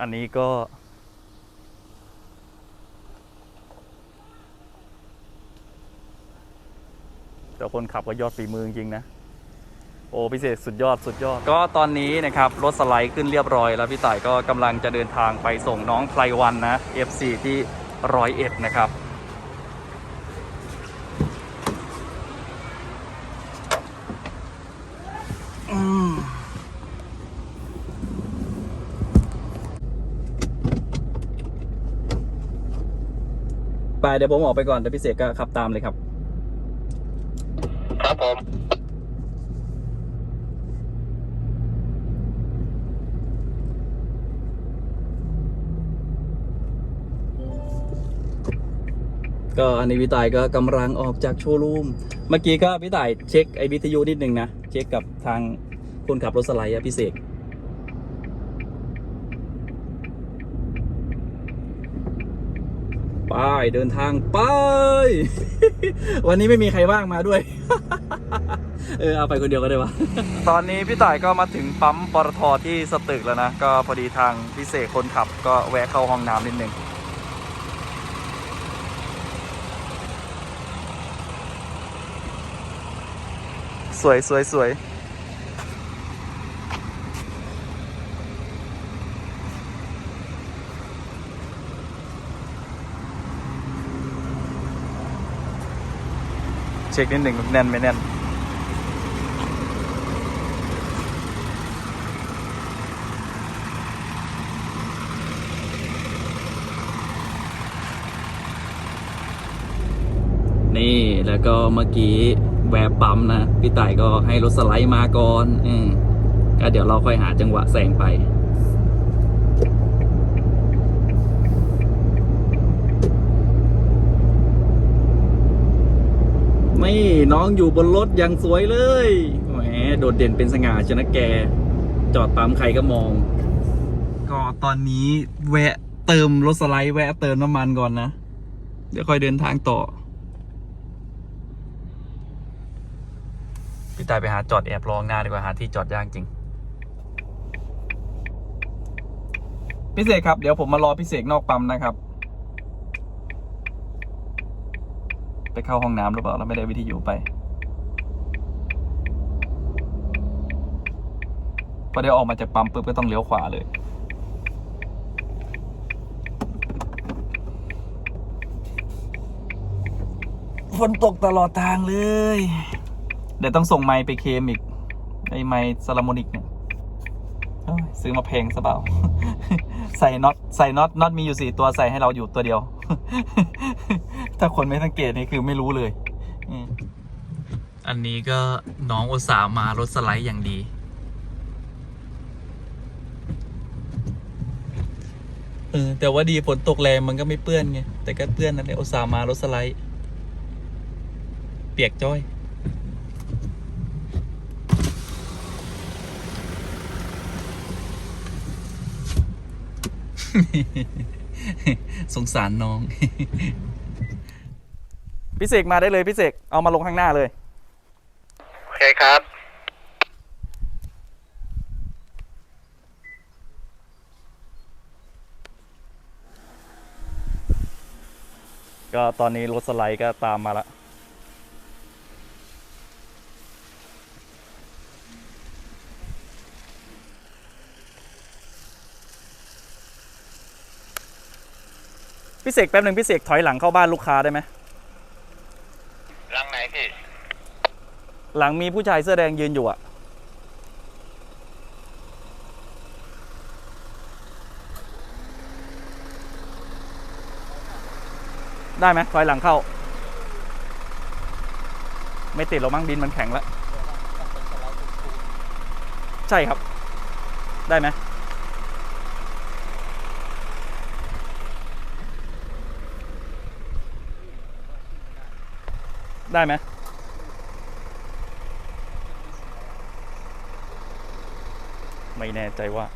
อันนี้ก็ แต่คนขับก็ยอดฝีมือจริงนะ โอ้พิเศษสุดยอดสุดยอด ก็ตอนนี้นะครับ รถสไลด์ขึ้นเรียบร้อย แล้วพี่ต่ายก็กำลังจะเดินทางไปส่งน้องไพรวันนะ FC ที่ร้อยเอ็ดนะครับ ไปเดี๋ยวผมออกไปก่อนเดี๋ยวพิเศษก็ขับตามเลยครับ ครับผมก็อันนี้พี่ต่ายก็กำลังออกจากโชว์รูม เมื่อกี้ก็พี่ต่ายเช็คไอ้วิทยุนิดนึงนะ เช็คกับทางคนขับรถสไลด์อะพี่เสก ไปเดินทางไป วันนี้ไม่มีใครว่างมาด้วย เออเอาไปคนเดียวก็ได้วะตอนนี้พี่ต่ายก็มาถึงปั๊มปตทที่สตึกแล้วนะ ก็พอดีทางพี่เสกคนขับก็แวะเข้าห้องน้ำนิดนึงสวยสวยสวย เช็คนิดหนึ่งแน่นไม่แน่น นี่แล้วก็เมื่อกี้แวะปั๊มนะ พี่ต่ายก็ให้รถสไลด์มาก่อน อืมก็เดี๋ยวเราค่อยหาจังหวะแซงไป ไม่น้องอยู่บนรถอย่างสวยเลยแหมโดดเด่นเป็นสง่าชนะแก จอดปั๊มใครก็มอง ก็ตอนนี้แวะเติมรถสไลด์แวะเติมน้ำมันก่อนนะ เดี๋ยวค่อยเดินทางต่อ พี่ตายไปหาจอดแอบรองหน้าดีกว่าหาที่จอดยากจริงพิเศษครับ เดี๋ยวผมมารอพิเศษนอกปั๊มนะครับ ไปเข้าห้องน้ำหรือเปล่าแล้วไม่ได้วิทยุไป พอเดี๋ยวออกมาจากปั๊มปุ๊บก็ต้องเลี้ยวขวาเลย ฝนตกตลอดทางเลย เดี๋ยวต้องส่งไม้ไปเคลมอีก ไอ้ไม้ซาลาโมนิกเนี่ยเอ้ยซื้อมาแพงซะเปล่า ใส่น็อตใส่น็อตน็อตมีอยู่สี่ตัวใส่ให้เราอยู่ตัวเดียว ถ้าคนไม่สังเกตนี่คือไม่รู้เลย อันนี้ก็น้องอุตสาห์มารถสไลด์อย่างดี เออ แต่ว่าดีฝนตกแรงมันก็ไม่เปื้อนไง แต่ก็เปื้อนนั่นแหละอุตสาห์มารถสไลด์ เปียกจ้อย สงสารน้อง พี่เสกมาได้เลยพี่เสกเอามาลงข้างหน้าเลยโอเคครับ ก็ตอนนี้รถสไลด์ก็ตามมาละ พี่เสกแป๊บหนึ่งพี่เสกถอยหลังเข้าบ้านลูกค้าได้ไหมรังไหนพี่หลังมีผู้ชายเสื้อแดงยืนอยู่อะได้ไหมถอยหลังเข้า ไม่ติดหรอกมั้งดินมันแข็งแล้ว ใช่ครับ ได้ไหม ได้ไหมไม่แน่ใจว่า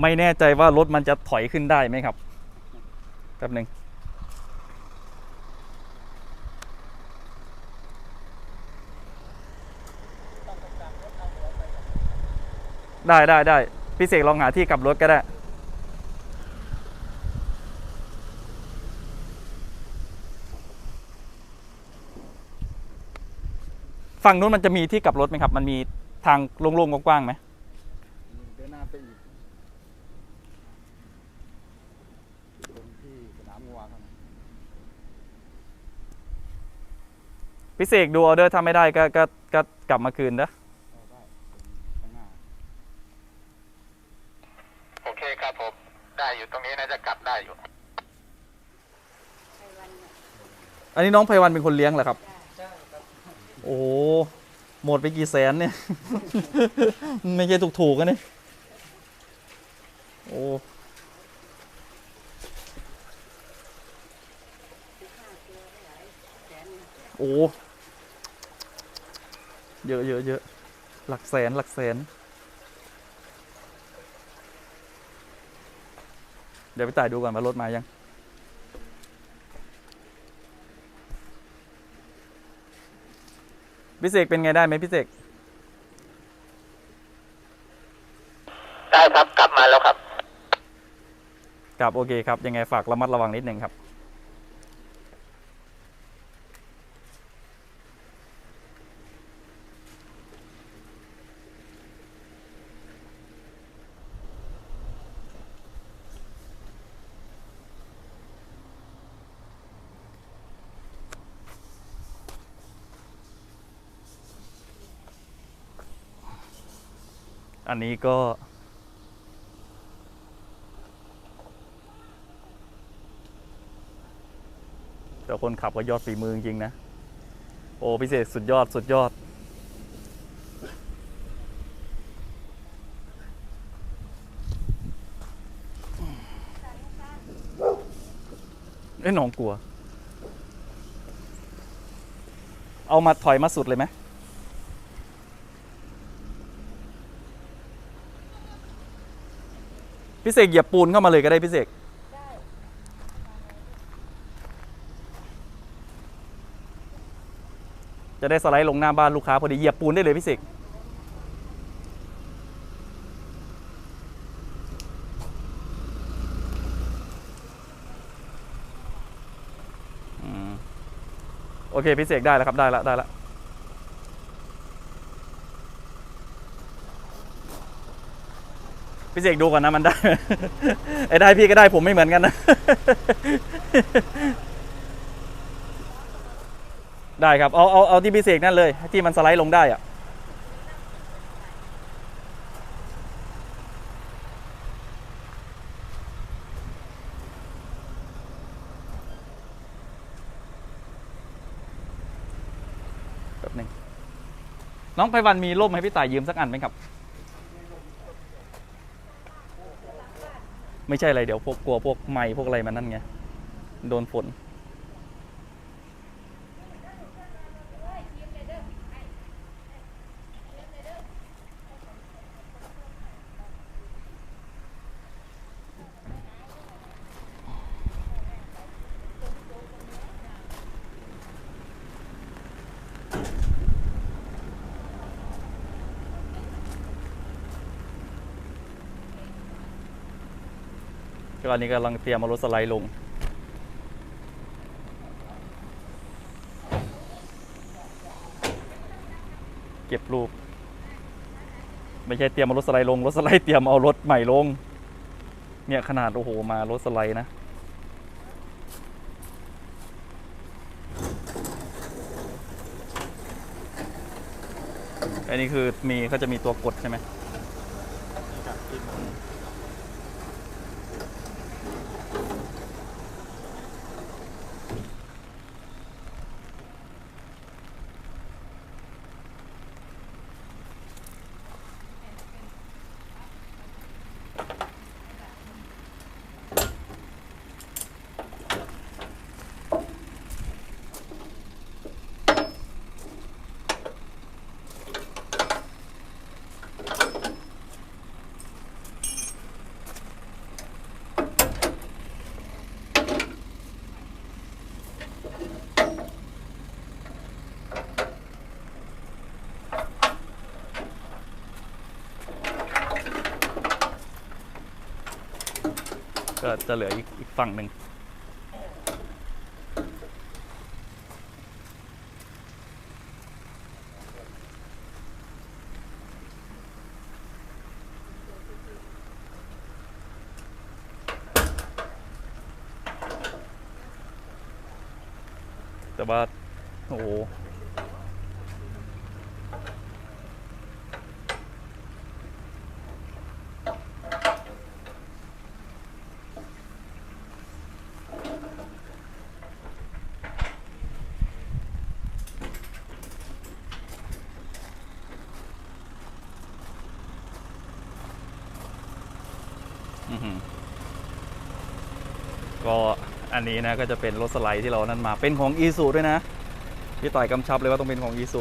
ไม่แน่ใจว่ารถมันจะถอยขึ้นได้ไหมครับแป๊บหนึ่งได้ได้ได้พี่เสกลองหาที่กลับรถก็ได้ ฝั่งนู้นมันจะมีที่กลับรถไหมครับ มันมีทางโล่งๆกว้างๆไหมเดินหน้าไปอีกตรงที่สนามงัวครับพี่เสกดูออเดอร์ถ้าไม่ได้ก็ก็ก็กลับมาคืนนะเอาได้ตรงข้างหน้าโอเคครับผม ได้อยู่ตรงนี้น่าจะกลับได้อยู่ อันนี้น้องไพวันเป็นคนเลี้ยงเหรอครับโอ้ โหหมดไปกี่แสนเนี่ย ไม่ใช่ถูกๆกันเนี่ย โอ้ โอ้ เยอะเยอะเยอะ หลักแสนหลักแสน เดี๋ยวไปจ่ายดูก่อนว่ารถมายัง พี่เสกเป็นไงได้ไหมพี่เสกได้ครับกลับมาแล้วครับครับโอเคครับ ยังไงฝากระมัดระวังนิดนึงครับ อันนี้ก็แต่คนขับก็ยอดฝีมือจริงนะ โอ้พิเศษสุดยอดสุดยอด เอ้ยน้องกลัว เอามาถอยมาสุดเลยไหม พี่เสกเหยียบปูนเข้ามาเลยก็ได้พี่เสกจะได้สไลด์ลงหน้าบ้านลูกค้าพอดีเหยียบปูนได้เลยพี่เสกโอเคพี่เสกได้แล้วครับได้แล้วได้แล้ว พี่เสกดูก่อนนะมันได้ ไอ้ได้พี่ก็ได้ผมไม่เหมือนกันนะ ได้ครับ เอาเอาเอาที่พิเศษนั่นเลย ที่มันสไลด์ลงได้อะแป๊บหนึงน้องไพวันมีร่มให้พี่ต่ายยืมสักอันไหมครับ ไม่ใช่อะไรเดี๋ยวพวกกลัวพวกไม้พวกอะไรมันนั่นไง โดนฝน ก็อันนี้กำลังเตรียมเอารถสไลด์ลง เก็บรูป ไม่ใช่เตรียมเอารถสไลด์ลง รถสไลด์เตรียมเอารถใหม่ลง เนี่ยขนาดโอ้โหมารถสไลด์นะอันนี้คือมีเขาจะมีตัวกดใช่ไหม ก็จะเหลืออีกอีกฝั่งหนึ่งแต่ว่าโอ้ ก็อันนี้นะก็จะเป็นรถสไลด์ที่เรานั่นมา เป็นของอีซูด้วยนะ พี่ต่อยกำชับเลยว่าต้องเป็นของอีซู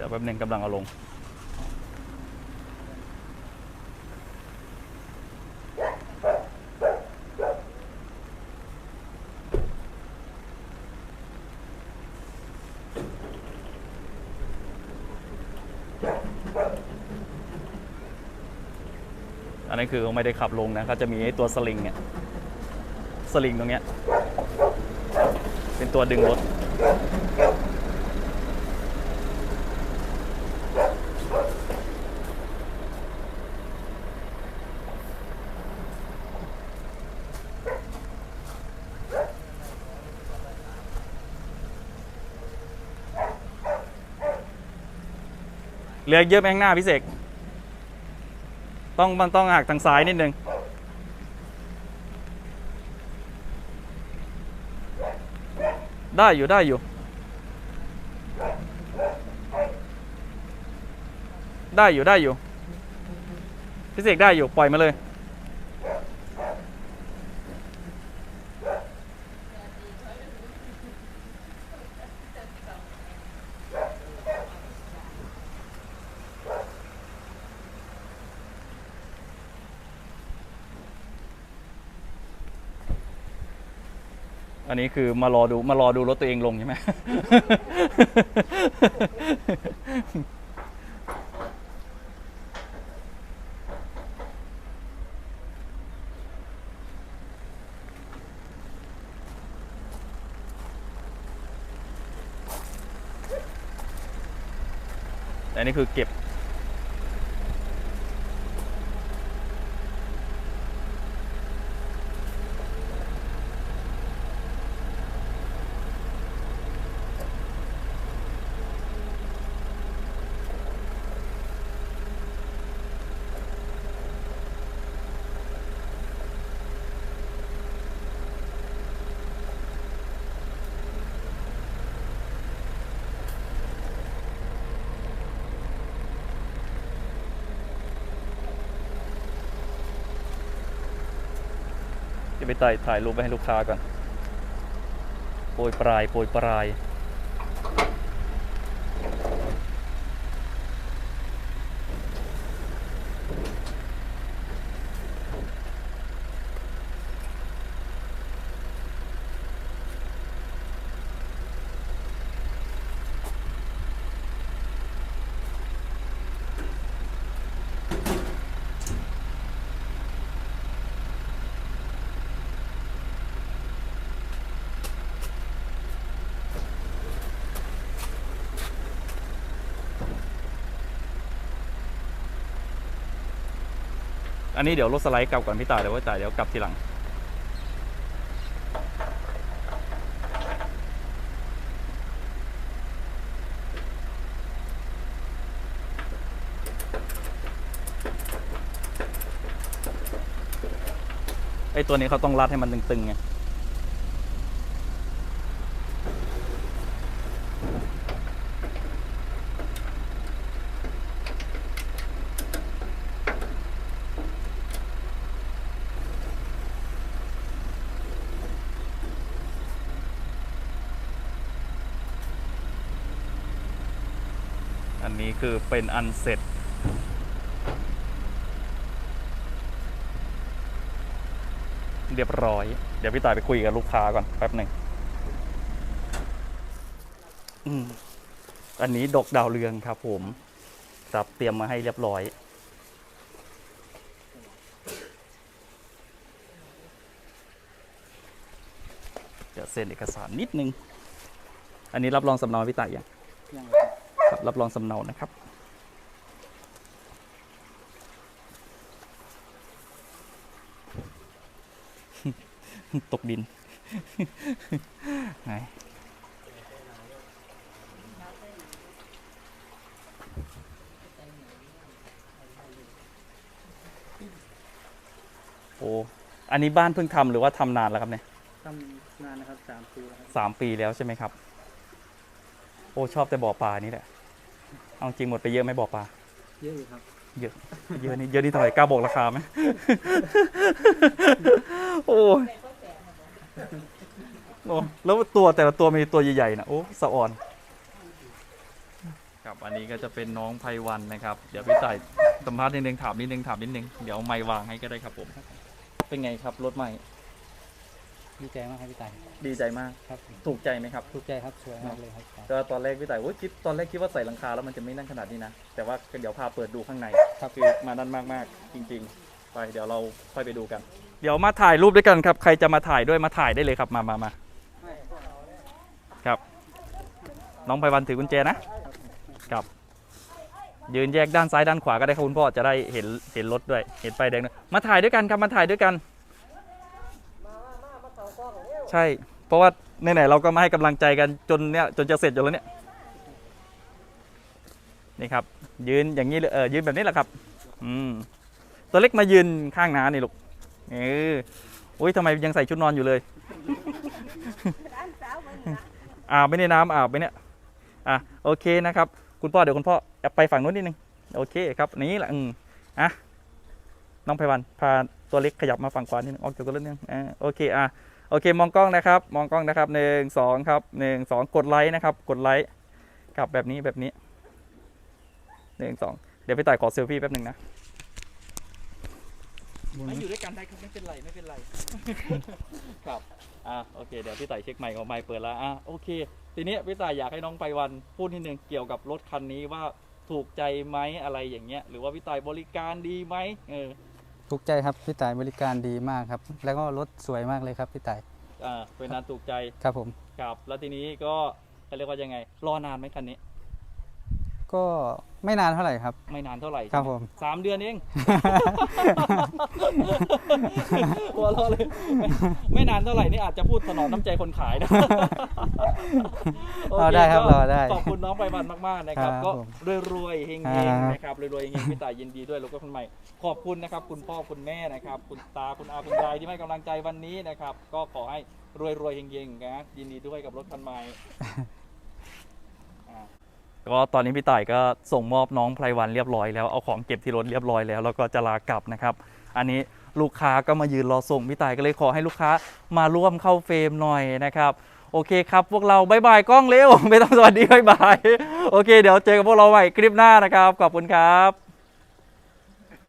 ดี๋ยวแป๊บหนึงกำลังเอาลง อันนี้คือไม่ได้ขับลงนะก็จะมีตัวสลิงเนี่ย สลิงตรงเนี้ย เป็นตัวดึงรถ เหลือเยอะไปข้างหน้าพี่เสกต้องมันต้องหักทางซ้ายนิดนึงได้อยู่ได้อยู่ ได้อยู่ได้อยู่ พี่เสกได้อยู่ปล่อยมาเลย นี้คือมารอดูมารอดูรถตัวเองลงใช่ไหมอันนี้คือเก็บ จะไปถ่ายถ่ายรูปไปให้ลูกค้าก่อนโปรยปลายโปรยปลาย อันนี้เดี๋ยวรถสไลด์กลับก่อนพี่ตายเดี๋ยวว่าจ่ายเดี๋ยวกลับทีหลัง ไอตัวนี้เขาต้องรัดให้มันตึงๆไง นนี้ คือเป็นอันเสร็จ เรียบร้อย เดี๋ยวพี่ต่ายไปคุยกับลูกค้าก่อนแป๊บหนึ่งอันนี้ดอกดาวเรืองครับผมครับเตรียมมาให้เรียบร้อยเดี๋ยวเซ็นเอกสารนิดนึง อันนี้รับรองสำเนาพี่ต่ายยังยัง ครับครับรับรองสำเนานะครับ ตกดินไหนโอ้ อันนี้บ้านเพิ่งทำหรือว่าทำนานแล้วครับเนี่ยทำนานนะครับสามปีแล้วครับสามปีแล้วใช่ไหมครับ โอ้ ชอบแต่บ่อปลานี่แหละ เอาจริงหมดไปเยอะไหมบ่อปลา เยอะอยู่ครับ เยอะ เยอะนี่เยอะนี่เท่าไหร่กล้าบอกราคาไหม โอ้ยโอ้แล้วตัวแต่ละตัวมีตัวใหญ่ๆนะโอ้สะอ่อน ครับ อันนี้ก็จะเป็นน้องไพวันนะครับ เดี๋ยวพี่ต่ายสัมภาษณ์นิดนึงถามนิดนึงถามนิดนึง เดี๋ยวเอาไม้วางให้ก็ได้ครับผม เป็นไงครับรถใหม่ ดีใจมากครับพี่ตายดีใจมาก ครับถูกใจไหมครับ ถูกใจครับสวยมากเลยครับก็ตอนแรกพี่ต่ายโอ้ยคิดตอนแรกคิดว่าใส่หลังคาแล้วมันจะไม่นั่งขนาดนี้นะ แต่ว่าเดี๋ยวพาเปิดดูข้างในครับคือมานั่นมากๆ จริง ๆ ไปเดี๋ยวเราค่อยไปดูกัน เดี๋ยวมาถ่ายรูปด้วยกันครับ ใครจะมาถ่ายด้วยมาถ่ายได้เลยครับมามามาครับ น้องไพวันถือกุญแจนะครับ ยืนแยกด้านซ้ายด้านขวาก็ได้ครับคุณพ่อจะได้เห็นเห็นรถด้วยเห็นไฟแดงด้วยมาถ่ายด้วยกันครับมาถ่ายด้วยกัน ใช่ เพราะว่าไหนๆเราก็มาให้กำลังใจกันจนเนี้ยจนจะเสร็จอยู่แล้วเนี่ยนี่ครับ ยืนอย่างนี้เลยเออยืนแบบนี้แหละครับ อืมตัวเล็กมายืนข้างน้านี่ลูกเอออุ้ยทำไมยังใส่ชุดนอนอยู่เลยอาบไม่ในน้ำอาบไปเนี่ยอะโอเคนะครับ คุณพ่อเดี๋ยวคุณพ่อไปฝั่งนู้นนิดนึงโอเคครับนี่แหละอืมอะน้องไพวันพาตัวเล็กขยับมาฝั่งขวานิดนึงออกจากตัวเล็กนิดนึงอ่าโอเคอะ โอเคมองกล้องนะครับ มองกล้องนะครับหนึ่งสองครับหนึ่งสองกดไลค์นะครับ กดไลค์ครับแบบนี้แบบนี้หนึ่งสองเดี๋ยวพี่ต่ายขอเซลฟี่แป๊บหนึ่งนะไม่อยู่ด้วยกันได้ครับไม่เป็นไรไม่เป็นไร ครับอะโอเคเดี๋ยวพี่ต่ายเช็คใหม่ของไมค์เปิดแล้วอะโอเค ทีนี้พี่ต่ายอยากให้น้องไปวันพูดนิดนึงเกี่ยวกับรถคันนี้ว่าถูกใจไหมอะไรอย่างเงี้ย หรือว่าพี่ต่ายบริการดีไหมเออ ถูกใจครับพี่ตายบริการดีมากครับ แล้วก็รถสวยมากเลยครับพี่ตายอ่าเป็นนานถูกใจครับผม ครับ แล้วทีนี้ก็เขาเรียกว่ายังไง รอนานไหมคันนี้ ก็ไม่นานเท่าไหร่ครับ ไม่นานเท่าไหร่ครับใช่ไหผมสามเดือนเอง หัวเราะเลยไม่ไม่นานเท่าไหร่นี่อาจจะพูดถนอมน้ำใจคนขายนะโอรอเคได้ครับก็รอได้ขอบคุณน้องไปวันมากๆนะครับครับก็ผมรวยๆเฮงครับๆนะครับรวยๆเฮงๆพี่ต่ายยินดีด้วยแล้วก็คุณใหม่ ขอบคุณนะครับ คุณพ่อคุณแม่นะครับ คุณตาคุณอาคุณยายที่ให้กำลังใจวันนี้นะครับ ก็ขอให้รวยๆเฮงๆนะยินดีด้วยกับรถคันใหม่อ่า ก็ตอนนี้พี่ต่ายก็ส่งมอบน้องไพรวันเรียบร้อยแล้วเอาของเก็บที่รถเรียบร้อยแล้วแล้วก็จะลากลับนะครับ อันนี้ลูกค้าก็มายืนรอส่งพี่ต่ายก็เลยขอให้ลูกค้ามาร่วมเข้าเฟรมหน่อยนะครับโอเคครับ พวกเราบายบายกล้องเร็วไม่ต้องสวัสดีบายบาย โอเค เดี๋ยวเจอกับพวกเราใหม่คลิปหน้านะครับ ขอบคุณครับ